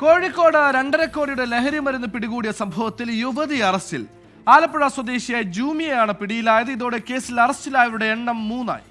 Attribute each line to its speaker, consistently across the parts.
Speaker 1: കോഴിക്കോട് രണ്ടര കോടിയുടെ ലഹരി മരുന്ന് പിടികൂടിയ സംഭവത്തിൽ യുവതി അറസ്റ്റിൽ. ആലപ്പുഴ സ്വദേശിയായ ജൂമിയയാണ് പിടിയിലായത്. ഇതോടെ കേസിൽ അറസ്റ്റിലായവരുടെ എണ്ണം മൂന്നായി.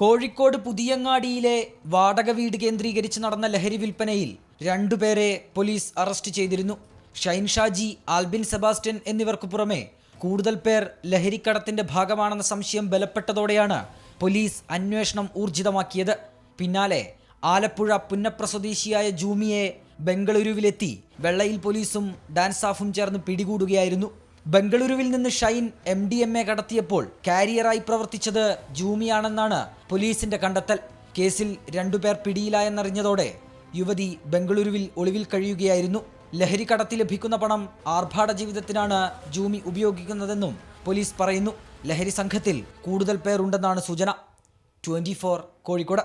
Speaker 2: കോഴിക്കോട് പുതിയങ്ങാടിയിലെ വാടക വീട് കേന്ദ്രീകരിച്ച് നടന്ന ലഹരി വിൽപ്പനയിൽ രണ്ടുപേരെ പോലീസ് അറസ്റ്റ് ചെയ്തിരുന്നു. ഷൈൻ ഷാജി ആൽബിൻ സെബാസ്റ്റ്യൻ എന്നിവർക്ക് പുറമെ കൂടുതൽ പേർ ലഹരിക്കടത്തിന്റെ ഭാഗമാണെന്ന സംശയം ബലപ്പെട്ടതോടെയാണ് പോലീസ് അന്വേഷണം ഊർജിതമാക്കിയത്. പിന്നാലെ ആലപ്പുഴ പുന്നപ്ര സ്വദേശിയായ ജൂമിയെ ബംഗളൂരുവിലെത്തി. വെള്ളയിൽ പോലീസും ഡാൻസാഫും ചേർന്ന് പിടികൂടുകയായിരുന്നു. ബംഗളൂരുവിൽ നിന്ന് Shine M D M A കടത്തിയപ്പോൾ കാരിയറായി പ്രവർത്തിച്ചത് ജൂമിയാണെന്നാണ് പോലീസിന്റെ കണ്ടെത്തൽ. കേസിൽ രണ്ടുപേർ പിടിയിലായെന്നറിഞ്ഞതോടെ യുവതി ബംഗളൂരുവിൽ ഒളിവിൽ കഴിയുകയായിരുന്നു. ലഹരി കടത്തി ലഭിക്കുന്ന പണം ആർഭാട ജീവിതത്തിനാണ് ജൂമി ഉപയോഗിക്കുന്നതെന്നും പോലീസ് പറയുന്നു. ലഹരി സംഘത്തിൽ കൂടുതൽ പേർ ഉണ്ടെന്നാണ് സൂചന. ട്വന്റി കോഴിക്കോട്.